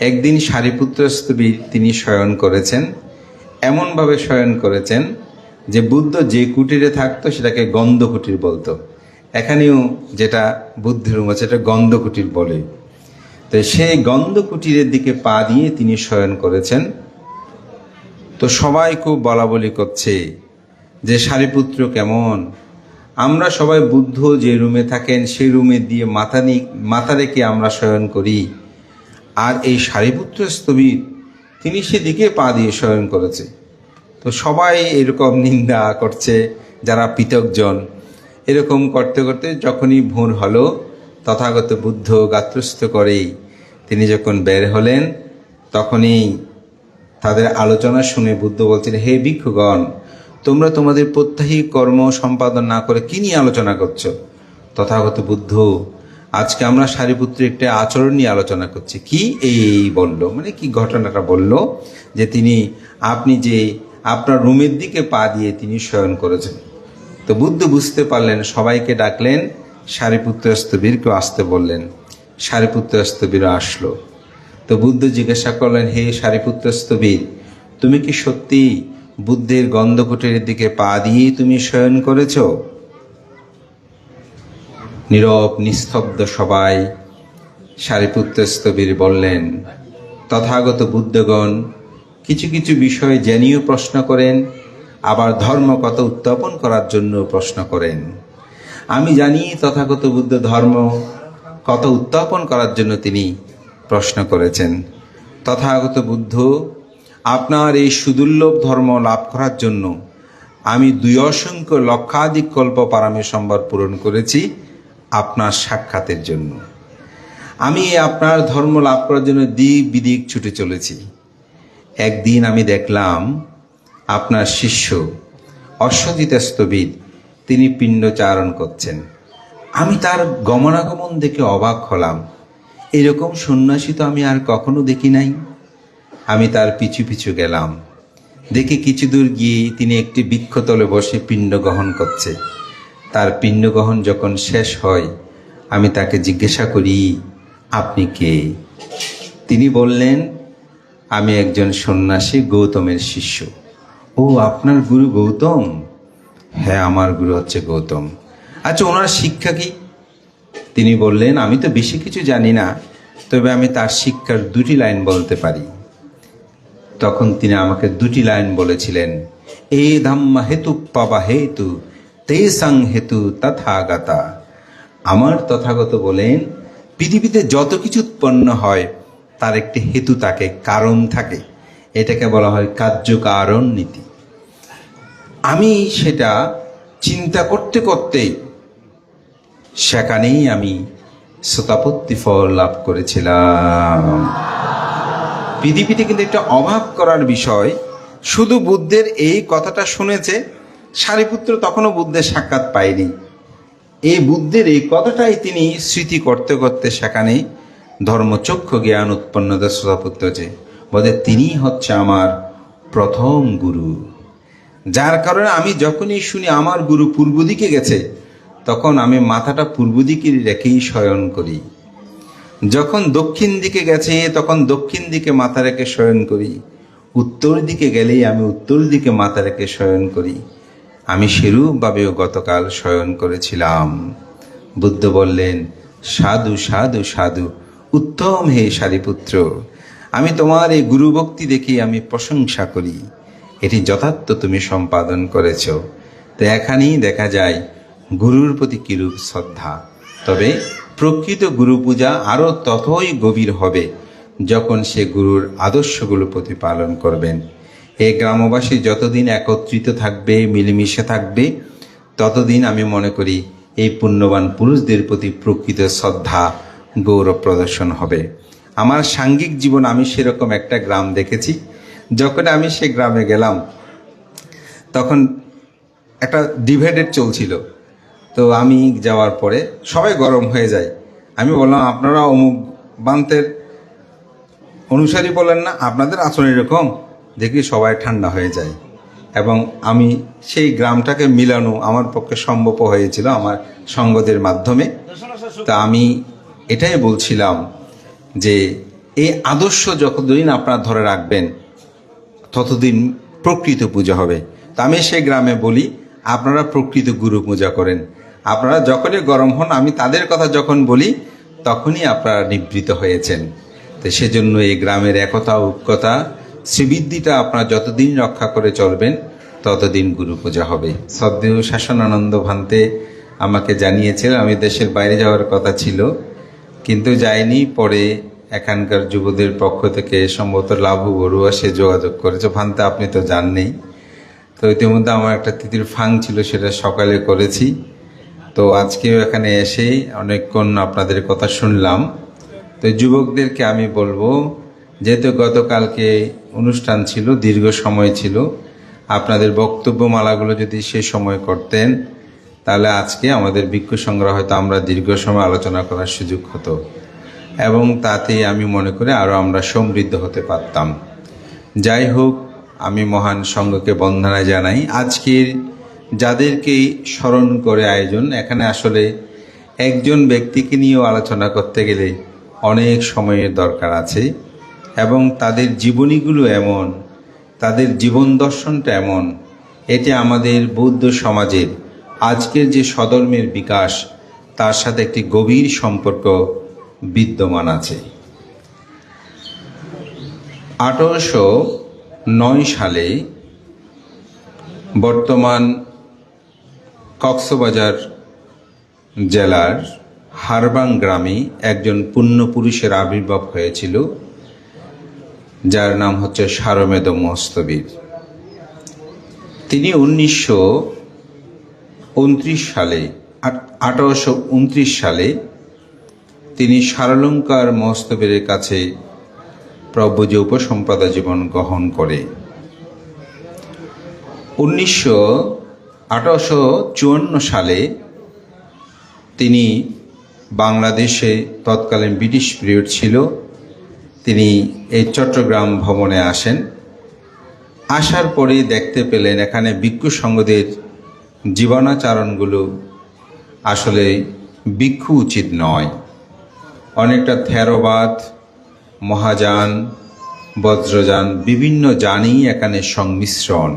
একদিন সারিপুত্র স্তবীর তিনি শয়ন করেছেন, এমনভাবে শয়ন করেছেন যে বুদ্ধ যে কুটিরে থাকতো সেটাকে গন্ধ কুটির বলতো। এখানেও যেটা বুদ্ধের আছে, এটা গন্ধ কুটির বলে। তো সেই গন্ধ কুটিরের দিকে পা দিয়ে তিনি শয়ন করেছেন। তো সবাই খুব বলা বলি করছে যে সারিপুত্র কেমন? আমরা সবাই বুদ্ধ যে রুমে থাকেন, সেই রুমে দিয়ে মাথা নি মাথা রেখে আমরা শয়ন করি। আর এই সারিপুত্র স্থবির, তিনি সেদিকে পা দিয়ে স্মরণ করেছে। তো সবাই এরকম নিন্দা করছে, যারা পৃথকজন। এরকম করতে করতে যখনই ভোর হলো, তথাগত বুদ্ধ গাত্রস্থ করেই তিনি যখন বের হলেন, তখনই তাদের আলোচনা শুনে বুদ্ধ বলছেন, হে ভিক্ষুগণ, তোমরা তোমাদের প্রত্যাহী কর্ম সম্পাদন না করে কি নিয়ে আলোচনা করছ? তথাগত বুদ্ধ আজকে আমরা সারিপুত্রের একটা আচরণ নিয়ে আলোচনা করছি। কি এই বলল? মানে কি ঘটনাটা বলল? যে তিনি আপনি যে আপনার রুমের দিকে পা দিয়ে তিনি শয়ন করেছেন। তো বুদ্ধ বুঝতে পারলেন, সবাইকে ডাকলেন সারিপুত্র স্তবীরকেও আসতে বললেন। সারিপুত্র স্তবীর আসলো। তো বুদ্ধ জিজ্ঞাসা করলেন, হে সারিপুত্র স্তবীর তুমি কি সত্যি বুদ্ধের গন্ধকুটের দিকে পা দিয়ে তুমি শয়ন করেছ? নীরব, নিস্তব্ধ সবাই সারিপুত্র স্তবীর বললেন, তথাগত বুদ্ধগণ, কিছু কিছু বিষয় জেনেও প্রশ্ন করেন, আবার ধর্ম কত উত্থাপন করার জন্য প্রশ্ন করেন। আমি জানি তথাগত বুদ্ধ ধর্ম কত উত্থাপন করার জন্য তিনি প্রশ্ন করেছেন। তথাগত বুদ্ধ, আপনার এই সুদুর্লভ ধর্ম লাভ করার জন্য আমি দুই অসংখ্য লক্ষাধিক কল্প পারামে সম্বর পূরণ করেছি। আপনার সাক্ষাতের জন্য। আমি আপনার ধর্ম লাভ করার জন্য দিক বিদিক ছুটে চলেছি। একদিন আমি দেখলাম আপনার শিষ্য অশ্বজিত স্থবির তিনি পিণ্ডচারণ করছেন। আমি তার গমনাগমন দেখে অবাক হলাম। এরকম সন্ন্যাসী তো আমি আর কখনো দেখি নাই। আমি তার পিছু পিছু গেলাম। দেখি কিছু দূর গিয়ে তিনি একটি বৃক্ষতলে বসে পিণ্ড গ্রহণ করছে। তার পিণ্ড গ্রহণ যখন শেষ হয়, আমি তাকে জিজ্ঞাসা করি, আপনি কে? তিনি বললেন, আমি একজন সন্ন্যাসী গৌতমের শিষ্য। ও, আপনার গুরু গৌতম? হ্যাঁ আমার গুরু হচ্ছে গৌতম। আচ্ছা ওনার শিক্ষা কি? তিনি বললেন, আমি তো বেশি কিছু জানি না, তবে আমি তার শিক্ষার দুটি লাইন বলতে পারি। তখন তিনি আমাকে দুটি লাইন বলেছিলেন এ ধাম্মা হেতু পাবা হেতু। তে হেতু তথাগতা। আমার তথাগত বলেন, পৃথিবীতে যত কিছু উৎপন্ন হয়, তার একটি হেতু থাকে, কারণ থাকে। এটাকে বলা হয় কার্যকারণ নীতি। আমি সেটা চিন্তা করতে করতেই সেখানেই আমি শ্রোতাপত্তি ফল লাভ করেছিলাম। পৃথিবীতে কিন্তু একটা অভাব করার বিষয়, শুধু বুদ্ধের এই কথাটা শুনেছে সারিপুত্র তখনও বুদ্ধের সাক্ষাৎ পায়নি। এই বুদ্ধের এই কথাটাই তিনি স্মৃতি করতে করতে সেখানে ধর্মচক্ষু জ্ঞান উৎপন্ন শ্রোতাপুত্র যে, বলে তিনিই হচ্ছে আমার প্রথম গুরু। যার কারণে আমি যখনই শুনি আমার গুরু পূর্ব দিকে গেছে, তখন আমি মাথাটা পূর্ব দিকে রেখেই শয়ন করি। যখন দক্ষিণ দিকে গেছে, তখন দক্ষিণ দিকে মাথা রেখে শয়ন করি। উত্তর দিকে গেলেই আমি উত্তর দিকে মাথা রেখে শয়ন করি। আমি সেরূপভাবেও গতকাল শয়ন করেছিলাম। বুদ্ধ বললেন, সাধু সাধু সাধু, উত্তম হে সারিপুত্র আমি তোমার এই গুরুভক্তি দেখে আমি প্রশংসা করি। এটি যথার্থ তুমি সম্পাদন করেছ। তো এখানেই দেখা যায়, গুরুর প্রতি কিরূপ শ্রদ্ধা। তবে প্রকৃত গুরু পূজা আরও ততই গভীর হবে যখন সে গুরুর আদর্শগুলো প্রতিপালন করবেন। এই গ্রামবাসী যতদিন একত্রিত থাকবে, মিলেমিশে থাকবে, ততদিন আমি মনে করি এই পুণ্যবান পুরুষদের প্রতি প্রকৃত শ্রদ্ধা, গৌরব প্রদর্শন হবে। আমার সাঙ্গিক জীবন আমি সেরকম একটা গ্রাম দেখেছি। যখন আমি সে গ্রামে গেলাম, তখন একটা ডিভাইডেড চলছিল। তো আমি যাওয়ার পরে সবাই গরম হয়ে যায়। আমি বললাম, আপনারা অমুক বান্তের অনুসারী বলেন না, আপনাদের আচরণ এরকম? দেখি সবাই ঠান্ডা হয়ে যায়। এবং আমি সেই গ্রামটাকে মিলানো আমার পক্ষে সম্ভব হয়েছিল আমার সঙ্গদের মাধ্যমে। তা আমি এটাই বলছিলাম যে, এই আদর্শ যতদিন আপনারা ধরে রাখবেন, ততদিন প্রকৃত পূজা হবে। তা আমি সেই গ্রামে বলি, আপনারা প্রকৃত গুরু পূজা করেন। আপনারা যখনই গরম হন, আমি তাদের কথা যখন বলি, তখনই আপনারা নিবৃত হয়েছেন। তো সেজন্য এই গ্রামের একতা, ঐক্যতা শ্রীবৃদ্ধিটা আপনার যতদিন রক্ষা করে চলবেন, ততদিন গুরু পূজা হবে। সদ্দেহ শাসনানন্দ ভান্তে আমাকে জানিয়েছিল আমি দেশের বাইরে যাওয়ার কথা ছিল, কিন্তু যায়নি পরে এখানকার যুবদের পক্ষ থেকে সম্ভবত লাভু বড়ুয়া সে যোগাযোগ করেছে। ভান্তে, আপনি তো জাননেই। তো ইতিমধ্যে আমার একটা তিথির ফাং ছিল, সেটা সকালে করেছি। তো আজকেও এখানে এসে অনেকক্ষণ আপনাদের কথা শুনলাম। তো যুবকদেরকে আমি বলব, যেহেতু গতকালকে অনুষ্ঠান ছিল, দীর্ঘ সময় ছিল। আপনাদের বক্তব্য মালাগুলো যদি সে সময় করতেন, তাহলে আজকে আমাদের বৃক্ষ সংগ্রহ হয়তো আমরা দীর্ঘ সময় আলোচনা করার সুযোগ হতো। এবং তাতে আমি মনে করি আরও আমরা সমৃদ্ধ হতে পারতাম। যাই হোক, আমি মহান সংঘকে বন্দনা জানাই। আজকের যাদেরকে স্মরণ করে আয়োজন, এখানে আসলে একজন ব্যক্তিকে নিয়েও আলোচনা করতে গেলে অনেক সময়ের দরকার আছে। এবং তাদের জীবনীগুলো এমন, তাদের জীবন দর্শনটা এমন। এটি আমাদের বৌদ্ধ সমাজের আজকের যে সধর্মের বিকাশ, তার সাথে একটি গভীর সম্পর্ক বিদ্যমান আছে। আঠারোশো নয় সালে বর্তমান কক্সবাজার জেলার হারবাং গ্রামে একজন পুণ্যপুরুষের আবির্ভাব হয়েছিল। যার নাম হচ্ছে সারমেদ মস্তবীর। তিনি উনিশশো উনত্রিশ সালে আঠারোশো উনত্রিশ সালে তিনি সারলঙ্কার মস্তবীরের কাছে যে উপসম্পদা জীবন গ্রহণ করে। উনিশশো আঠারোশো চুয়ান্ন সালে তিনি বাংলাদেশে তৎকালীন ব্রিটিশ পিরিয়ড ছিল। তিনি এই চট্টগ্রাম ভবনে আসেন। আসার পরেই দেখতে পেলেন এখানে ভিক্ষু সংঘদের জীবনাচারণগুলো আসলে ভিক্ষু উচিত নয়। অনেকটা থেরবাদ, মহাযান, বজ্রযান, বিভিন্ন যানই এখানে সংমিশ্রণ।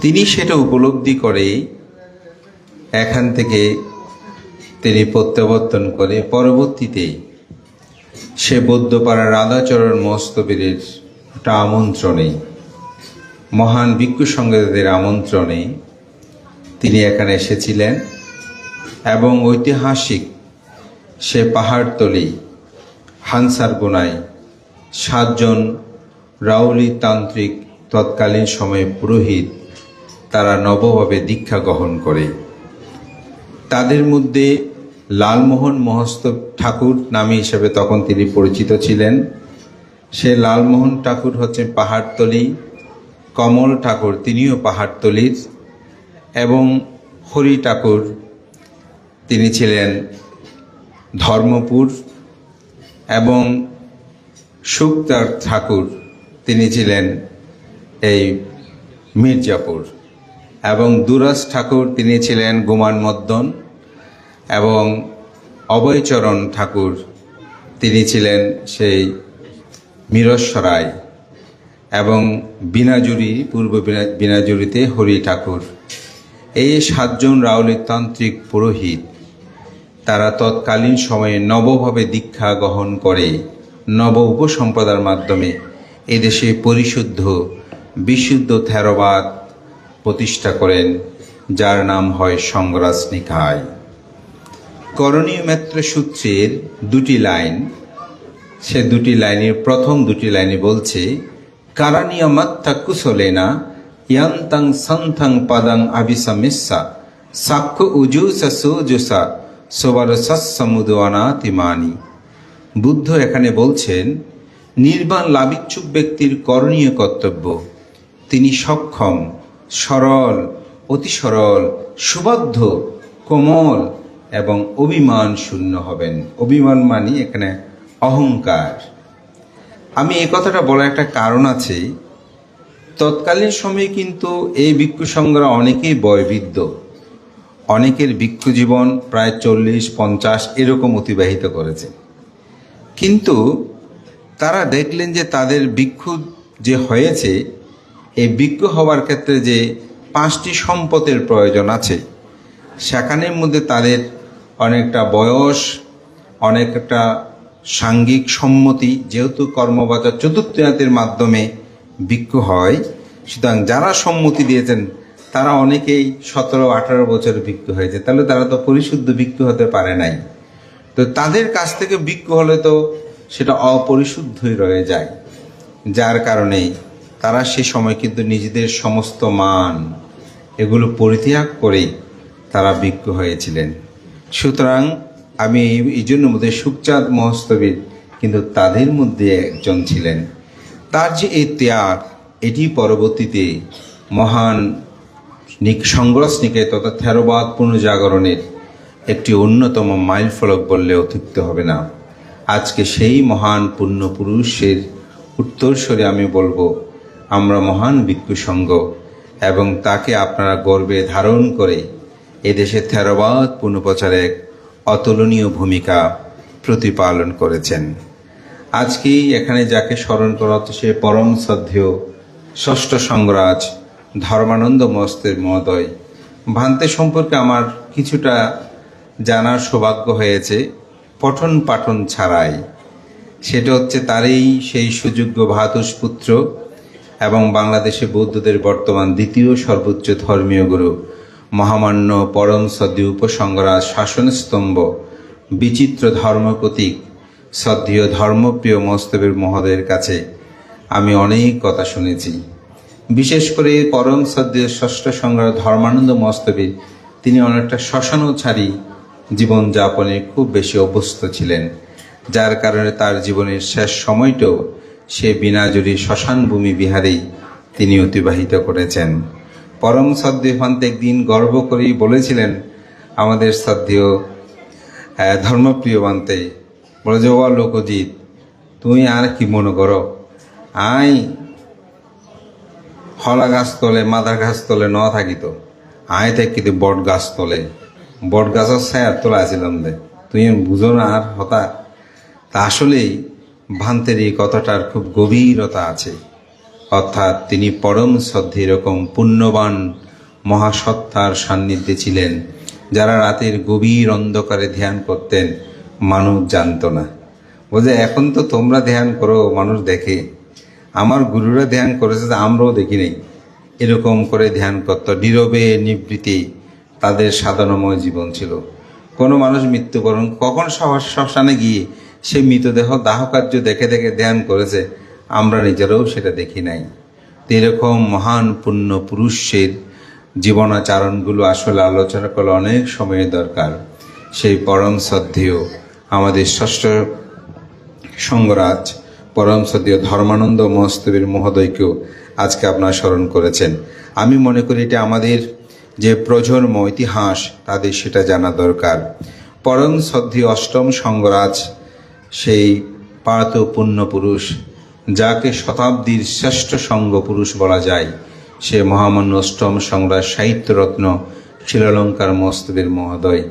তিনি সেটা উপলব্ধি করে এখান থেকে তিনি প্রত্যাবর্তন করে পরবর্তীতে সে বৌদ্ধপাড়ার রাধাচরণ মস্তবীরের একটা আমন্ত্রণে, মহান ভিক্ষু সংগীতদের আমন্ত্রণে তিনি এখানে এসেছিলেন এবং ঐতিহাসিক সে পাহাড়তলি হানসার গোনায় সাতজন রাউলি তান্ত্রিক তৎকালীন সময়ে পুরোহিত তারা নবভাবে দীক্ষা গ্রহণ করে। তাদের মধ্যে লালমোহন মহস্ত ঠাকুর নামে হিসেবে তখন তিনি পরিচিত ছিলেন। সে লালমোহন ঠাকুর হচ্ছে পাহাড়তলি, কমল ঠাকুর তিনিও পাহাড়তলির, এবং হরি ঠাকুর তিনি ছিলেন ধর্মপুর, এবং সুখদার ঠাকুর তিনি ছিলেন এই মির্জাপুর, এবং দুরাজ ঠাকুর তিনি ছিলেন গুমান মদ্দন এবং অভয়চরণ ঠাকুর, তিনি ছিলেন সেই মিরস্বরায় এবং বিনাজুরি, পূর্ব বিনা- বিনাজুরিতে হরি ঠাকুর। এই সাতজন রাউলের তান্ত্রিক পুরোহিত, তারা তৎকালীন সময়ে নবভাবে দীক্ষা গ্রহণ করে নব উপসম্পদার মাধ্যমে এদেশে পরিশুদ্ধ, বিশুদ্ধ থেরবাদ প্রতিষ্ঠা করেন, যার নাম হয় সংগ্রাস নিকায় করণীয় মেত্র সূত্রের দুটি লাইন। সে দুটি লাইনের, প্রথম দুটি লাইনে বলছে, কারানীয় মাত্তা কুশলেনা ইয়ান্তাং সন্থাং পাদাং আবিসামিসা সাক্ষ্য উজুসা সুজুসা, সোবার সৎসমুদানাতিমানি বুদ্ধ এখানে বলছেন, নির্বাণ লাভিচ্ছুক ব্যক্তির করণীয় কর্তব্য। তিনি সক্ষম, সরল, অতি সরল, সুবদ্ধ, কোমল এবং অভিমান শূন্য হবেন। অভিমান মানি এখানে অহংকার। আমি এই কথাটা বলার একটা কারণ আছে, তৎকালীন সময়ে কিন্তু এই ভিক্ষু সংগ্রহ অনেকেই বয়বৃদ্ধ। অনেকের ভিক্ষু জীবন প্রায় চল্লিশ, পঞ্চাশ এরকম অতিবাহিত করেছে। কিন্তু তারা দেখলেন যে তাদের ভিক্ষু যে হয়েছে, এই ভিক্ষু হওয়ার ক্ষেত্রে যে পাঁচটি সম্পদের প্রয়োজন আছে, সেখানের মধ্যে তাদের অনেকটা বয়স, অনেকটা সাঙ্গিক সম্মতি, যেহেতু কর্মবাজার চতুর্থনাথের মাধ্যমে ভিক্ষু হয়, সুতরাং যারা সম্মতি দিয়েছেন, তারা অনেকেই সতেরো, আঠারো বছর ভিক্ষু হয়েছে। তাহলে তারা তো পরিশুদ্ধ ভিক্ষু হতে পারে নাই। তো তাদের কাছ থেকে ভিক্ষু হলে তো সেটা অপরিশুদ্ধই রয়ে যায়। যার কারণে তারা সে সময় কিন্তু নিজেদের সমস্ত মান, এগুলো পরিত্যাগ করে তারা ভিক্ষু হয়েছিলেন। সুতরাং আমি এই- জন্য মধ্যে সুখচাঁদ মহস্তবীর কিন্তু তাদের মধ্যে একজন ছিলেন। তার যে এই ত্যাগ, এটি পরবর্তীতে মহান সংগ্রস নিকে তথা থেরবাদ পুনর্জাগরণের একটি অন্যতম মাইল ফলক বললে অতিরিক্ত হবে না। আজকে সেই মহান পুণ্যপুরুষের উত্তরস্বরে আমি বলব, আমরা মহান ভিক্ষু এবং তাকে আপনারা গর্বে ধারণ করে এদেশে থেরবাদ পুনঃপ্রচারে এক অতুলনীয় ভূমিকা প্রতিপালন করেছেন। আজকে এখানে যাকে স্মরণ করা হচ্ছে সে পরম শ্রদ্ধেয় ষষ্ঠ সংগ্রাজ ধর্মানন্দ মস্তের মহোদয়। ভান্তে সম্পর্কে আমার কিছুটা জানার সৌভাগ্য হয়েছে পঠন পাঠন ছাড়াই। সেটা হচ্ছে তারই সেই সুযোগ্য ভাতুষ পুত্র এবং বাংলাদেশে বৌদ্ধদের বর্তমান দ্বিতীয় সর্বোচ্চ ধর্মীয় গুরু মহামান্য পরম সদ্য উপসংগ্রাজ শাসনস্তম্ভ বিচিত্র ধর্ম প্রতীক শ্রদ্ধেয় ধর্মপ্রিয় মস্তবের মহোদয়ের কাছে আমি অনেক কথা শুনেছি। বিশেষ করে পরম সদ্যের ষষ্ঠ সংগ্রাম ধর্মানন্দ মস্তবীর তিনি অনেকটা শ্মশানও ছাড়ি জীবনযাপনে খুব বেশি অভ্যস্ত ছিলেন, যার কারণে তার জীবনের শেষ সময়টাও সে বিনাজুরি শ্মশানভূমি বিহারেই তিনি অতিবাহিত করেছেন। পরম সদ্য ফান্তে একদিন গর্ব করেই বলেছিলেন আমাদের শ্রদ্ধেয় ধর্মপ্রিয় বান্তে বলে যে ও লোকজিৎ, তুমি আর কি মনে করো? আই হলা গাছ তোলে মাদার গাছ তোলে ন থাকিত। আয় থাকি বট গাছ তোলে বট গাছের ছায়ার তোলা আছিলাম দে তুই বুঝো না আর হতা? তা আসলেই ভান্তের এই কথাটার খুব গভীরতা আছে। অর্থাৎ তিনি পরম শ্রদ্ধে এরকম পুণ্যবান মহাসত্তার সান্নিধ্যে ছিলেন, যারা রাতের গভীর অন্ধকারে ধ্যান করতেন, মানুষ জানতো না। বলছে, এখন তো তোমরা ধ্যান করো, মানুষ দেখে। আমার গুরুরা ধ্যান করেছে আমরাও দেখি নেই। এরকম করে ধ্যান করত, নীরবে নিবৃত্তি তাদের সাধনময় জীবন ছিল। কোনো মানুষ মৃত্যুবরণ কখন শ্মশানে গিয়ে সে মৃতদেহ দাহকার্য দেখে দেখে ধ্যান করেছে আমরা নিজেরাও সেটা দেখি নাই। তো এরকম মহান পুণ্য পুরুষের জীবনাচারণগুলো আসলে আলোচনা করলে অনেক সময়ের দরকার। সেই পরম শ্রদ্ধেয় আমাদের ষষ্ঠ সঙ্গরাজ, পরম সদীয় ধর্মানন্দ মহস্তবীর মহোদয়কেও আজকে আপনার স্মরণ করেছেন। আমি মনে করি এটা আমাদের যে প্রজন্ম, ইতিহাস, তাদের সেটা জানা দরকার। পরম সদ্ধি অষ্টম সঙ্গরাজ, সেই পার্থ পুণ্যপুরুষ যাকে শতাব্দীর শ্রেষ্ঠ সঙ্গ পুরুষ বলা যায়। সে মহামান্য অষ্টম সংগ্রাজ সাহিত্যরত্ন শিলালঙ্কার মস্তবের মহোদয়,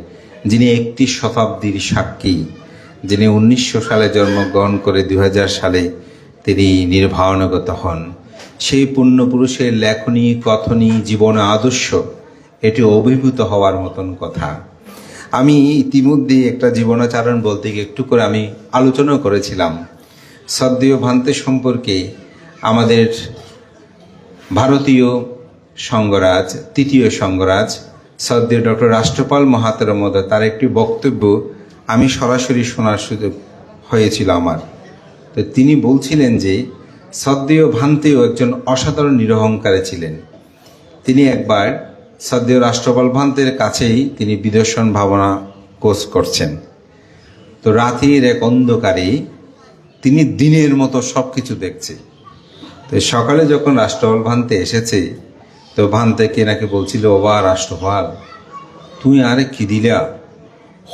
যিনি একটি শতাব্দীর সাক্ষী, যিনি উনিশশো সালে জন্মগ্রহণ করে দু হাজার সালে তিনি নির্বাণগত হন। সেই পুণ্যপুরুষের লেখনী, কথনী, জীবন আদর্শ, এটি অভিভূত হওয়ার মতন কথা। আমি ইতিমধ্যে একটা জীবনাচারণ বলতে গিয়ে একটু করে আমি আলোচনা করেছিলাম। সদ্য ভান্তে সম্পর্কে আমাদের ভারতীয় সঙ্গরাজ, তৃতীয় সঙ্গরাজ সদ্য ডক্টর রাষ্ট্রপাল মহাতের মধ্যে তার একটি বক্তব্য আমি সরাসরি শোনার সুযোগ হয়েছিল আমার। তো তিনি বলছিলেন যে সদ্য ভান্তেও একজন অসাধারণ নিরহংকারে ছিলেন। তিনি একবার সদ্য রাষ্ট্রপাল ভান্তের কাছেই তিনি বিদর্শন ভাবনা কোর্স করছেন। তো রাতের এক অন্ধকারে তিনি দিনের মতো সব কিছু দেখছে। তো সকালে যখন রাষ্ট্রপাল ভান্তে এসেছে, তো ভান্তেকে নাকি বলছিল ওবা রাষ্ট্রপাল তুই আরে কি দিলা?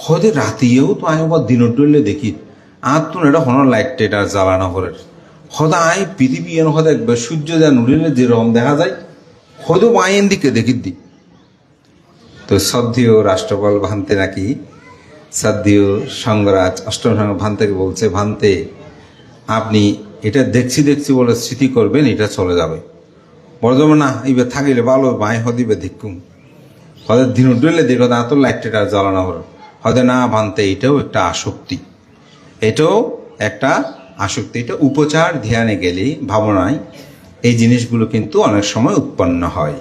হদে রাতিয়েও তো আমি আবার দিনের ডলে দেখি। আর তো এটা হন লাইট এটা জ্বালানো করে আই পৃথিবী এন হদা একবার সূর্য যা নুড়িলে যেরকম দেখা যায় হদে আইন দিকে দেখি দি। তো সদ্যীয় রাষ্ট্রপাল ভান্তে নাকি সদ্যীয় সঙ্গরাজ অষ্টম সঙ্গ ভান্তেকে বলছে, ভান্তে আপনি এটা দেখছি দেখছি বলে স্মৃতি করবেন, এটা চলে যাবে। বর্তমান না এবার থাকিলে ভালো, মায় হদিবে দেখুম হয়তো দিন উঠলে দেখো না তো লাইটটা জ্বালানো হলো। হয়তো না ভানতে এটাও একটা আসক্তি। এটাও একটা আসক্তি, এটা উপচার ধ্যানে গেলে ভাবনায় এই জিনিসগুলো কিন্তু অনেক সময় উৎপন্ন হয়।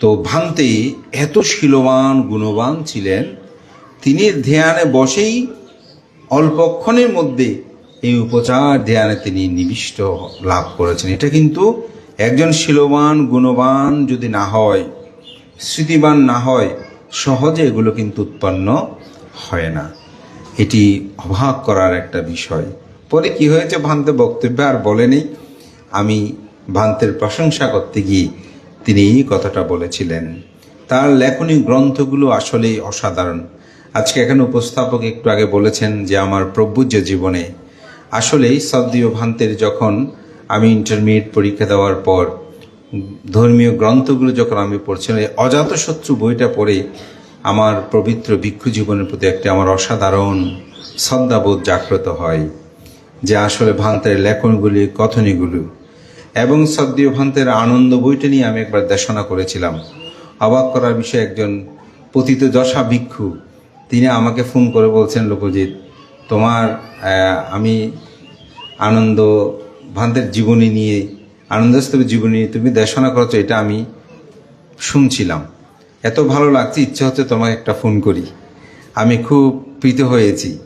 তো ভান্তে এত শিলবান, গুণবান ছিলেন, তিনি ধ্যানে বসেই অল্পক্ষণের মধ্যে এই উপচার ধ্যানে তিনি নিবিষ্ট লাভ করেছেন। এটা কিন্তু একজন শিলবান, গুণবান যদি না হয়, স্মৃতিবান না হয়, সহজে এগুলো কিন্তু উৎপন্ন হয় না। এটি অবাক করার একটা বিষয়। পরে কি হয়েছে ভান্তে বক্তব্যে আর বলেনি আমি ভান্তের প্রশংসা করতে গিয়ে তিনি এই কথাটা বলেছিলেন। তার লেখনী গ্রন্থগুলো আসলেই অসাধারণ। আজকে এখানে উপস্থাপক একটু আগে বলেছেন যে, আমার প্রভুজ্য জীবনে আসলেই সদ্দীয় ভান্তের যখন আমি ইন্টারমিডিয়েট পরীক্ষা দেওয়ার পর, ধর্মীয় গ্রন্থগুলো যখন আমি পড়ছিলাম অজাতশত্রু বইটা পড়ে আমার পবিত্র ভিক্ষু জীবনের প্রতি একটি আমার অসাধারণ শ্রদ্ধাবোধ জাগ্রত হয় যে আসলে ভান্তের লেখনগুলি কথনীগুলো এবং সদ্দীয় ভান্তের আনন্দ বইটা নিয়ে আমি একবার দেশনা করেছিলাম। অবাক করার বিষয়ে একজন পতিত দশা ভিক্ষু, তিনি আমাকে ফোন করে বলছেন, লোকজিৎ তোমার আমি আনন্দ, ভান্তের জীবনী নিয়ে, আনন্দস্তবের জীবনী নিয়ে তুমি দেশনা করেছ, এটা আমি শুনছিলাম। এত ভালো লাগছে, ইচ্ছে হচ্ছে তোমাকে একটা ফোন করি। আমি খুব প্রীত হয়েছি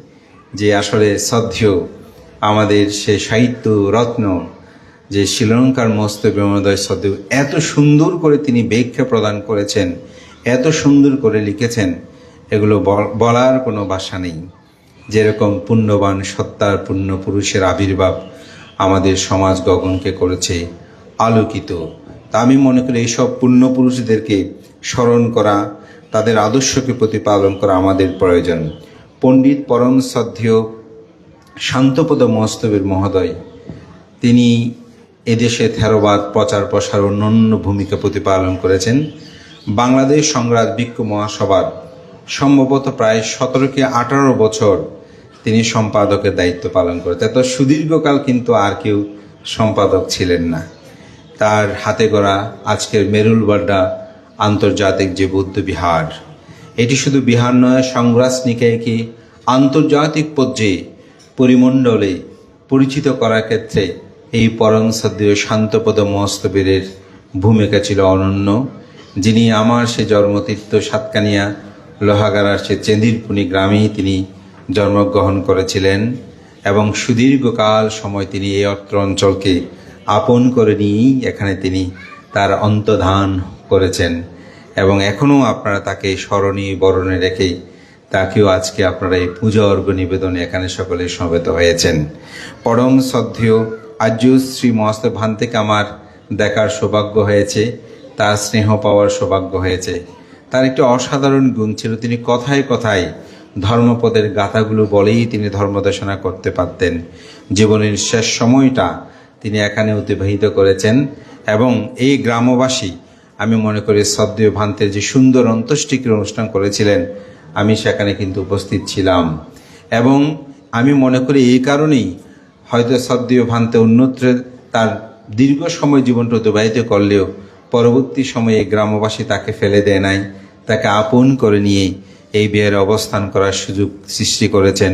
যে আসলে শ্রদ্ধেয় আমাদের সে সাহিত্য রত্ন, যে শ্রীলঙ্কার মস্ত বিমোদয় শ্রদ্ধেয় এত সুন্দর করে তিনি ব্যাখ্যা প্রদান করেছেন, এত সুন্দর করে লিখেছেন, এগুলো বল- বলার কোনো ভাষা নেই। যেরকম পুণ্যবান সত্তার পুণ্য পুরুষের আবির্ভাব আমাদের সমাজ গগনকে করেছে, আলোকিত। তা আমি মনে করি এইসব পুণ্যপুরুষদেরকে স্মরণ করা, তাদের আদর্শকে প্রতিপালন করা আমাদের প্রয়োজন। পণ্ডিত পরম শ্রদ্ধেয় শান্তপদ মস্তবের মহোদয়, তিনি এদেশে থেরোবাদ, প্রচার, প্রসার অন্যান্য ভূমিকা প্রতিপালন করেছেন। বাংলাদেশ সংগ্রাম বিক্ষ মহাসভার সম্ভবত প্রায় সতেরো কি আঠারো বছর তিনি সম্পাদকের দায়িত্ব পালন করেছেন এত সুদীর্ঘকাল কিন্তু আর কেউ সম্পাদক ছিলেন না। তার হাতে গড়া আজকের মেরুলবাড্ডা আন্তর্জাতিক যে বৌদ্ধ বিহার, এটি শুধু বিহার নয় সংগ্রাস নিকায়কে আন্তর্জাতিক পর্যায়ে পরিমণ্ডলে পরিচিত করার ক্ষেত্রে এই পরম সদ্য শান্তপদ মস্তবীরের ভূমিকা ছিল অনন্য। যিনি আমার সে জন্মতীর্থ সাতকানিয়া, লোহাগাড়ার সে চেন্দিরপুনি গ্রামেই তিনি জন্মগ্রহণ করেছিলেন এবং সুদীর্ঘকাল সময় তিনি এই অত্র অঞ্চলকে আপন করে নিয়েই এখানে তিনি তার অন্তধান করেছেন। এবং এখনও আপনারা তাকে স্মরণীয় বরণে রেখে তাকেও আজকে আপনারা এই পূজা অর্ঘ নিবেদনে এখানে সকলে সমবেত হয়েছেন। পরম শ্রদ্ধেয় আর্য শ্রী মহস্ত ভান থেকে আমার দেখার সৌভাগ্য হয়েছে, তার স্নেহ পাওয়ার সৌভাগ্য হয়েছে। তার একটি অসাধারণ গুণ ছিল, তিনি কথায় কথায় ধর্মপদের গাথাগুলো বলেই তিনি ধর্মদেশনা করতে পারতেন। জীবনের শেষ সময়টা তিনি এখানে অতিবাহিত করেছেন এবং এই গ্রামবাসী, আমি মনে করি সদ্য ভান্তের যে সুন্দর অন্ত্যেষ্টিক্রিয়া অনুষ্ঠান করেছিলেন, আমি সেখানে কিন্তু উপস্থিত ছিলাম। এবং আমি মনে করি এই কারণেই হয়তো সদ্য ভান্তে অন্যত্র তার দীর্ঘ সময় জীবনটা অতিবাহিত করলেও পরবর্তী সময়ে গ্রামবাসী তাকে ফেলে দেয় নাই, তাকে আপন করে নিয়ে এই বিয়ের অবস্থান করার সুযোগ সৃষ্টি করেছেন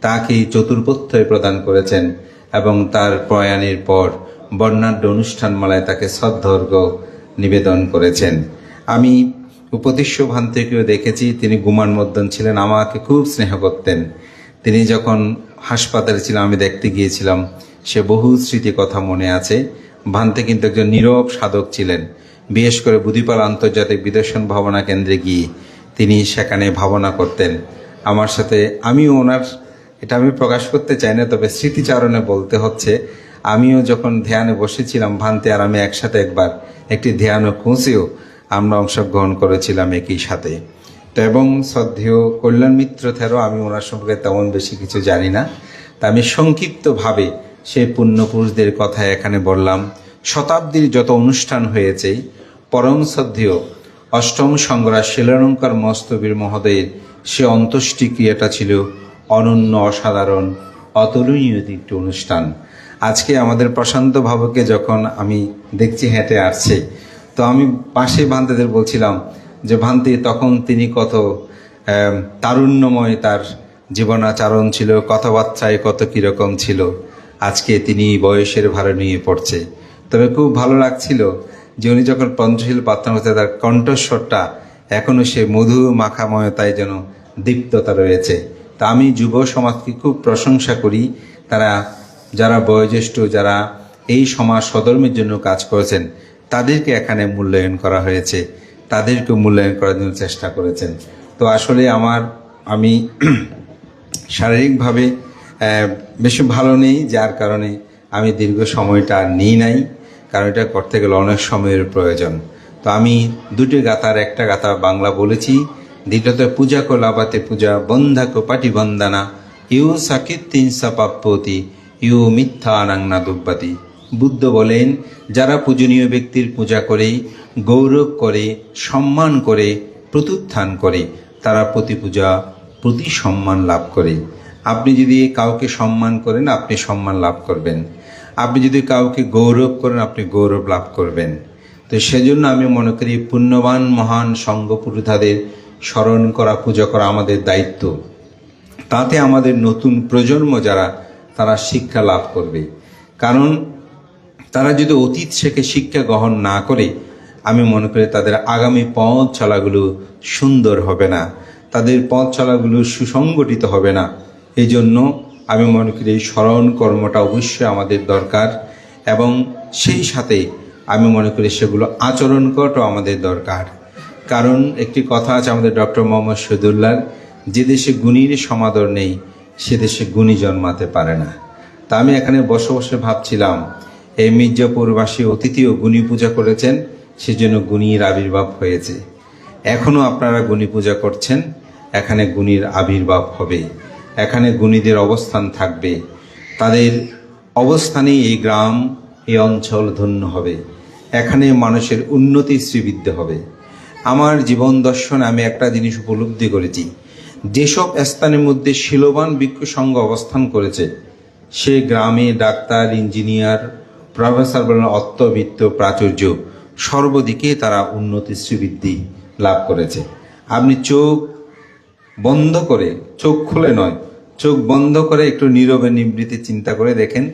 তাকে চতুর্পথ্যয় প্রদান করেছেন এবং তার প্রয়াণের পর বর্ণাঢ্য অনুষ্ঠানমালায় তাকে শ্রদ্ধর্ঘ নিবেদন করেছেন। আমি উপদেশ্য ভান থেকেও দেখেছি, তিনি গুমান মদ্দন ছিলেন, আমাকে খুব স্নেহ করতেন। তিনি যখন হাসপাতালে ছিলাম আমি দেখতে গিয়েছিলাম, সে বহু স্মৃতি কথা মনে আছে। ভান্তে কিন্তু একজন নীরব সাধক ছিলেন। বিশেষ করে বুধিপাল আন্তর্জাতিক বিদর্শন ভাবনা কেন্দ্রে গিয়ে তিনি সেখানে ভাবনা করতেন। আমার সাথে আমিও ওনার, এটা আমি প্রকাশ করতে চাই না, তবে স্মৃতিচারণে বলতে হচ্ছে, আমিও যখন ধ্যানে বসেছিলাম ভান্তে আর আমি একসাথে একবার একটি ধ্যান ও খুঁজেও আমরা অংশগ্রহণ করেছিলাম একই সাথে। তো এবং শ্রদ্ধেয় কল্যাণ মিত্র থেরো, আমি ওনার সম্পর্কে তেমন বেশি কিছু জানি না, তা আমি সংক্ষিপ্তভাবে সেই পুণ্যপুরুষদের কথা এখানে বললাম, শতাব্দীর যত অনুষ্ঠান হয়েছে, পরম শ্রদ্ধেয় অষ্টম সংগ্রাস শিলালঙ্কার মস্তবীর মহোদয়ের সে অন্ত্যেষ্টিক্রিয়াটা ছিল অনন্য অসাধারণ, অতুলনীয় একটি অনুষ্ঠান। আজকে আমাদের প্রশান্ত ভাবকে যখন আমি দেখছি হেঁটে আসছে, তো আমি পাশে ভান্তেদের বলছিলাম যে, ভান্তি, তখন তিনি কত তারুণ্যময় তার জীবনাচরণ ছিল, কথাবার্তায় কত কীরকম ছিল। আজকে তিনি বয়সের ভারে নিয়ে পড়ছে। তবে খুব ভালো লাগছিল যে উনি যখন পঞ্চশীল প্রার্থনা করছে, তার কণ্ঠস্বরটা এখনও সে মধু মাখাময়তায় যেন দীপ্ততা রয়েছে। তা আমি যুব সমাজকে খুব প্রশংসা করি। তারা যারা বয়োজ্যেষ্ঠ, যারা এই সমাজ সদর্মের জন্য কাজ করেছেন, তাদেরকে এখানে মূল্যায়ন করা হয়েছে। তাদেরকে মূল্যায়ন করার জন্য চেষ্টা করেছেন। তো আসলে আমার, আমি শারীরিকভাবে বেশি ভালো নেই, যার কারণে আমি দীর্ঘ সময়টা নিই নাই। কারণ এটা করতে গেলে অনেক সময়ের প্রয়োজন। তো আমি দুটি গাতার, একটা গাথা বাংলা বলেছি, দ্বিতীয়ত পূজা কোলাবাতে পূজা বন্ধা কোপাটি বন্দানা, ইউ সাকিত্তিন সাপাপ্পতি, ইউ মিথ্যা আনাংনা দুব্বাতি। বুদ্ধ বলেন, যারা পূজনীয় ব্যক্তির পূজা করে, গৌরব করে, সম্মান করে প্রত্যুত্থান করে, তারা প্রতি পূজা, প্রতি সম্মান লাভ করে। আপনি যদি কাউকে সম্মান করেন, আপনি সম্মান লাভ করবেন। আপনি যদি কাউকে গৌরব করেন, আপনি গৌরব লাভ করবেন। তো সেজন্য আমি মনে করি, পুণ্যবান, মহান সঙ্গ পুরুষাদের স্মরণ করা, পূজা করা আমাদের দায়িত্ব। তাতে আমাদের নতুন প্রজন্ম যারা, তারা শিক্ষা লাভ করবে। কারণ তারা যদি অতীত থেকে শিক্ষা গ্রহণ না করে, আমি মনে করি তাদের আগামী পথ চলাগুলো সুন্দর হবে না। তাদের পথ চলাগুলো সুসংগঠিত হবে না। এই জন্য আমি মনে করি এই স্মরণ কর্মটা অবশ্যই আমাদের দরকার এবং সেই সাথে আমি মনে করি সেগুলো আচরণ করাটাও আমাদের দরকার। কারণ একটি কথা আছে আমাদের ডক্টর মোহাম্মদ শহীদুল্লাহ, যে দেশে গুণীর সমাদর নেই, সে দেশে গুণী জন্মাতে পারে না। তা আমি এখানে বসে বসে ভাবছিলাম, এই মির্জাপুরবাসী অতিথিও গুণী পূজা করেছেন, সেজন্য গুণীর আবির্ভাব হয়েছে। এখনও আপনারা গুণী পূজা করছেন, এখানে গুণীর আবির্ভাব হবে। এখানে গুণীদের অবস্থান থাকবে। তাদের অবস্থানেই এই গ্রাম, এই অঞ্চল ধন্য হবে। এখানে মানুষের উন্নতি শ্রীবৃদ্ধি হবে। আমার জীবন দর্শন আমি একটা জিনিস উপলব্ধি করেছি। যেসব স্থানের মধ্যে শিলবান বৃক্ষ সংঘ অবস্থান করেছে, সে গ্রামে ডাক্তার, ইঞ্জিনিয়ার, প্রফেসর বলেন অত্তবিত্ত প্রাচুর্য, সর্বদিকে তারা উন্নতি শ্রীবৃদ্ধি লাভ করেছে। আপনি চোখ বন্ধ করে, চোখ খুলে নয়, চোখ বন্ধ করে একটু নীরবে নিবৃত্তি চিন্তা করে দেখেন,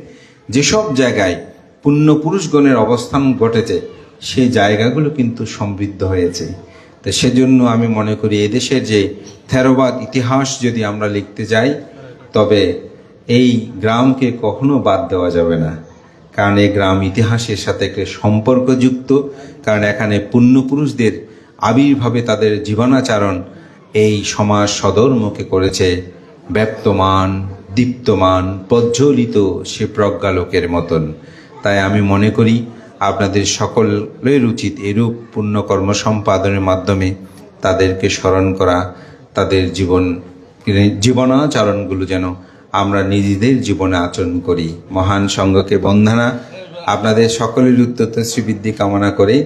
যেসব জায়গায় পুণ্যপুরুষগণের অবস্থান ঘটেছে, সেই জায়গাগুলো কিন্তু সমৃদ্ধ হয়েছে। তো সেজন্য আমি মনে করি এদেশের যে থেরোবাদ ইতিহাস যদি আমরা লিখতে যাই, তবে এই গ্রামকে কখনো বাদ দেওয়া যাবে না। কারণ এই গ্রাম ইতিহাসের সাথে একটি সম্পর্কযুক্ত, কারণ এখানে পুণ্যপুরুষদের আবির্ভাবে তাদের জীবনাচরণ এই সমাজ সদর্মকে করেছে ব্যক্তমান দীপ্তমান, প্রজ্বলিত সে প্রজ্ঞালোকের মতন। তাই আমি মনে করি আপনাদের সকলের উচিত এরূপ পুণ্যকর্ম সম্পাদনের মাধ্যমে তাদেরকে স্মরণ করা, তাদের জীবন, জীবনাচরণগুলো যেন আমরা নিজেদের জীবনে আচরণ করি। মহান সঙ্ঘকে বন্দনা আপনাদের সকলের উত্তর শ্রীবৃদ্ধি কামনা করে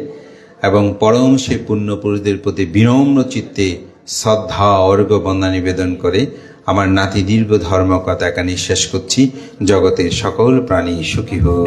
এবং পরম সে পুণ্যপুরুষদের প্রতি বিনম্র চিত্তে শ্রদ্ধা অর্ঘ্য বন্দা নিবেদন করে আমার নাতি দীর্ঘ ধর্মকথা এখানে শেষ করছি। জগতের সকল প্রাণী সুখী হোক।